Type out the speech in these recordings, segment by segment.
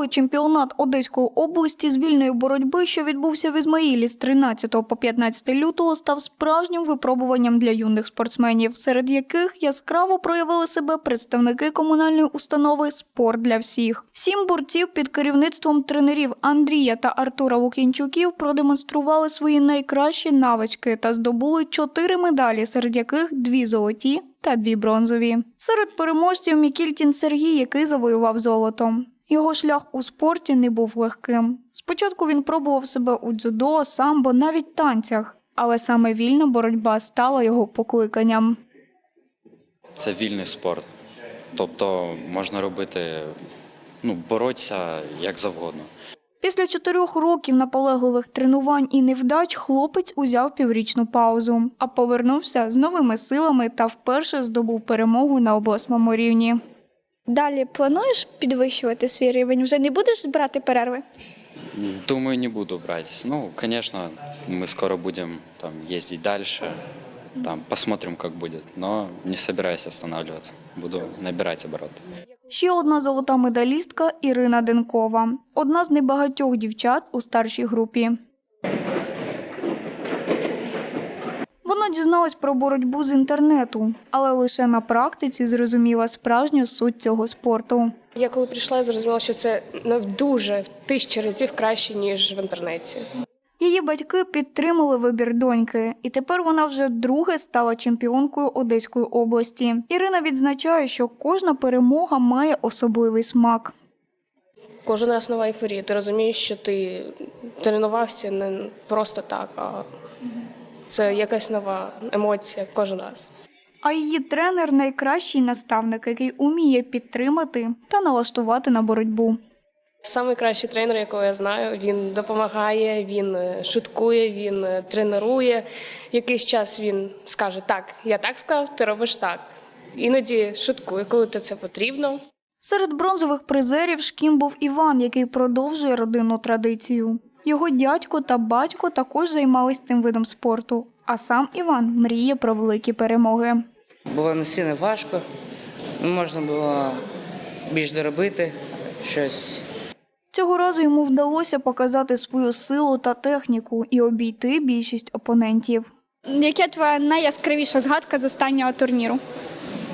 Черговий чемпіонат Одеської області з вільної боротьби, що відбувся в Ізмаїлі з 13 по 15 лютого, став справжнім випробуванням для юних спортсменів, серед яких яскраво проявили себе представники комунальної установи Спорт для всіх. Сім борців під керівництвом тренерів Андрія та Артура Лук'янчуків продемонстрували свої найкращі навички та здобули чотири медалі, серед яких дві золоті та дві бронзові. Серед переможців Мікільтін Сергій, який завоював золото. Його шлях у спорті не був легким. Спочатку він пробував себе у дзюдо, самбо, навіть танцях, але саме вільна боротьба стала його покликанням. Це вільний спорт. Тобто можна робити, ну, боротися як завгодно. Після чотирьох років наполегливих тренувань і невдач хлопець узяв піврічну паузу, а повернувся з новими силами та вперше здобув перемогу на обласному рівні. Далі плануєш підвищувати свій рівень? Вже не будеш брати перерви? Думаю, не буду брать. Ну, конечно, мы скоро будем там ездить дальше. Там посмотрим, как будет. Но не собираюсь останавливаться. Буду набирать обороты. Ще одна золота медалістка Ірина Денкова, одна з небагатьох дівчат у старшій групі. Вона дізналась про боротьбу з інтернету, але лише на практиці зрозуміла справжню суть цього спорту. Я коли прийшла, я зрозуміла, що це ну, дуже в тисячі разів краще, ніж в інтернеті. Її батьки підтримали вибір доньки, і тепер вона вже друге стала чемпіонкою Одеської області. Ірина відзначає, що кожна перемога має особливий смак. Кожен раз нова ейфорія. Ти розумієш, що ти тренувався не просто так, а це якась нова емоція кожен раз. А її тренер найкращий наставник, який уміє підтримати та налаштувати на боротьбу. Самий кращий тренер, якого я знаю, він допомагає, він е, шуткує, він е, тренує. Якийсь час він скаже: так, я так сказав, ти робиш так. Іноді шуткує, коли то це потрібно. Серед бронзових призерів шкім був Іван, який продовжує родинну традицію. Його дядько та батько також займались цим видом спорту. А сам Іван мріє про великі перемоги. Було настільки важко, можна було більш доробити щось. Цього разу йому вдалося показати свою силу та техніку і обійти більшість опонентів. Яка твоя найяскравіша згадка з останнього турніру?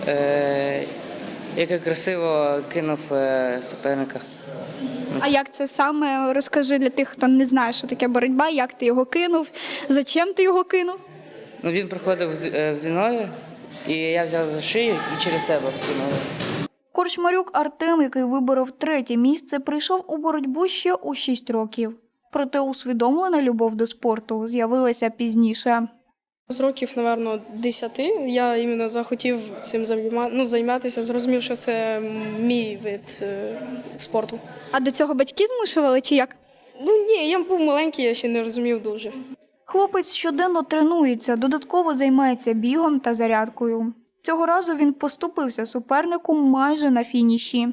Е, як я красиво кинув е, суперника. А як це саме розкажи для тих, хто не знає, що таке боротьба, як ти його кинув, зачем ти його кинув? Ну, він проходив е, вдіною, і я взяв за шию і через себе кинув. Корчмарюк Артем, який виборов третє місце, прийшов у боротьбу ще у 6 років. Проте усвідомлена любов до спорту з'явилася пізніше. З років, напевно, 10 я іменно захотів цим займа... ну, займатися, зрозумів, що це мій вид е, спорту. А до цього батьки змушували чи як? Ну ні, я був маленький, я ще не розумів дуже. Хлопець щоденно тренується, додатково займається бігом та зарядкою. Цього разу він поступився супернику майже на фініші.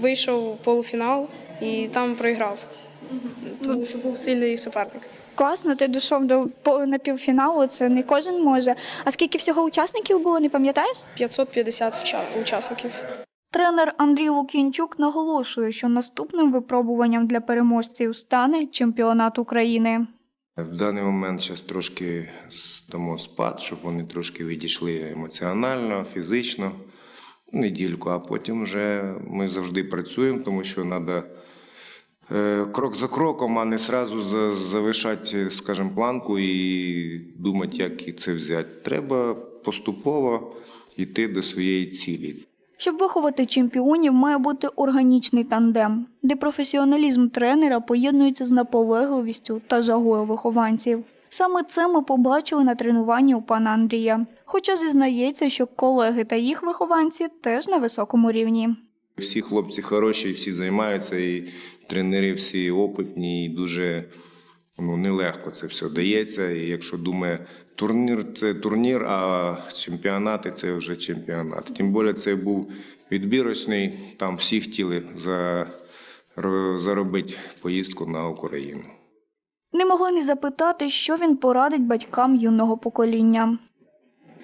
Вийшов у полуфінал і там проіграв. Ну, це був сильний суперник. Класно, ти дійшов до по- напівфіналу, це не кожен може. А скільки всього учасників було, не пам'ятаєш? 550 вча- учасників. Тренер Андрій Лук'янчук наголошує, що наступним випробуванням для переможців стане чемпіонат України. В даний момент зараз трошки дамо спад, щоб вони трошки відійшли емоціонально, фізично, недільку, а потім вже ми завжди працюємо, тому що треба крок за кроком, а не одразу завишати, скажімо, планку і думати, як і це взяти. Треба поступово йти до своєї цілі. Щоб виховати чемпіонів, має бути органічний тандем, де професіоналізм тренера поєднується з наполегливістю та жагою вихованців. Саме це ми побачили на тренуванні у пана Андрія. Хоча зізнається, що колеги та їх вихованці теж на високому рівні. Всі хлопці хороші, всі займаються, і тренери всі опитні, і дуже ну, нелегко це все дається. І якщо думає, турнір це турнір, а чемпіонати це вже чемпіонат. Тим більше це був відбірочний, там всі хотіли за, заробити поїздку на Україну. Не могли не запитати, що він порадить батькам юного покоління.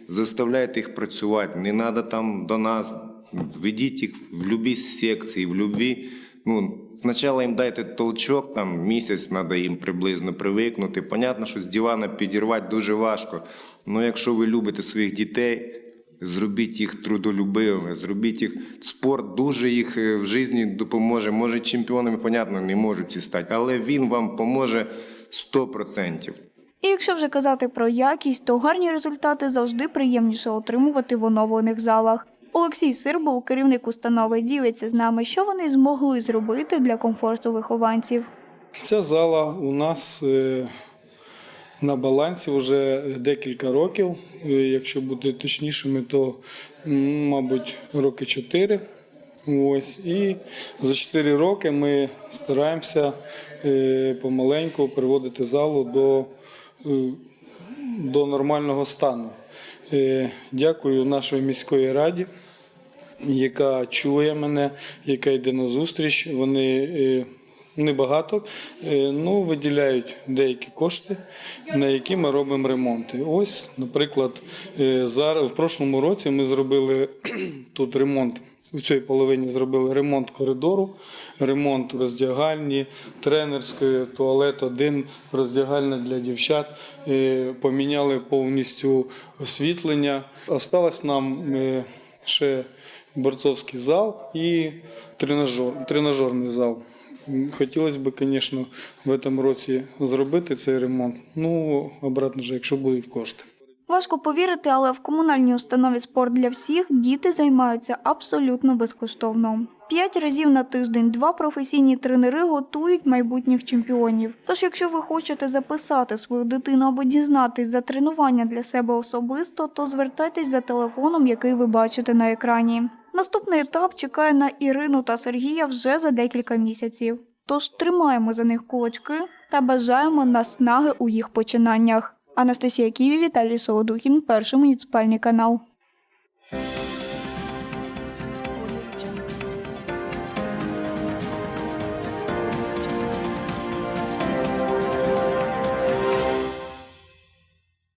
Заставляйте їх працювати. Не треба там до нас. Ведіть їх в будь-якій секції, в будь-якій Ну, спочатку їм дайте толчок, там місяць треба їм приблизно привикнути. Понятно, що з дивана підірвати дуже важко. Ну, якщо ви любите своїх дітей, зробіть їх трудолюбивими, зробіть їх спорт дуже їх е, в житті допоможе. Може, чемпіонами, понятно, не можуть всі стати, але він вам поможе 100%. І якщо вже казати про якість, то гарні результати завжди приємніше отримувати в оновлених залах. Олексій Сирбул, керівник установи, ділиться з нами, що вони змогли зробити для комфорту вихованців. Ця зала у нас е, на балансі вже декілька років. Е, Якщо бути точнішими, то, мабуть, роки 4. Ось. І за 4 роки ми стараємося е, помаленьку приводити залу до, до нормального стану. Дякую нашій міської раді яка чує мене, яка йде на зустріч. Вони е, небагато, е, ну виділяють деякі кошти, на які ми робимо ремонти. Ось, наприклад, е, зараз в прошлому році ми зробили тут ремонт. У цій половині зробили ремонт коридору, ремонт роздягальні, тренерської, туалет один, роздягальня для дівчат. Поміняли повністю освітлення. Осталось нам ще борцовський зал і тренажер, тренажерний зал. Хотілося б, звісно, в цьому році зробити цей ремонт. Ну, обратно ж, якщо будуть кошти. Важко повірити, але в комунальній установі спорт для всіх діти займаються абсолютно безкоштовно. П'ять разів на тиждень два професійні тренери готують майбутніх чемпіонів. Тож, якщо ви хочете записати свою дитину або дізнатись за тренування для себе особисто, то звертайтесь за телефоном, який ви бачите на екрані. Наступний етап чекає на Ірину та Сергія вже за декілька місяців. Тож тримаємо за них кулачки та бажаємо наснаги у їх починаннях. Анастасія Ківі, Віталій Солодухін, перший муніципальний канал.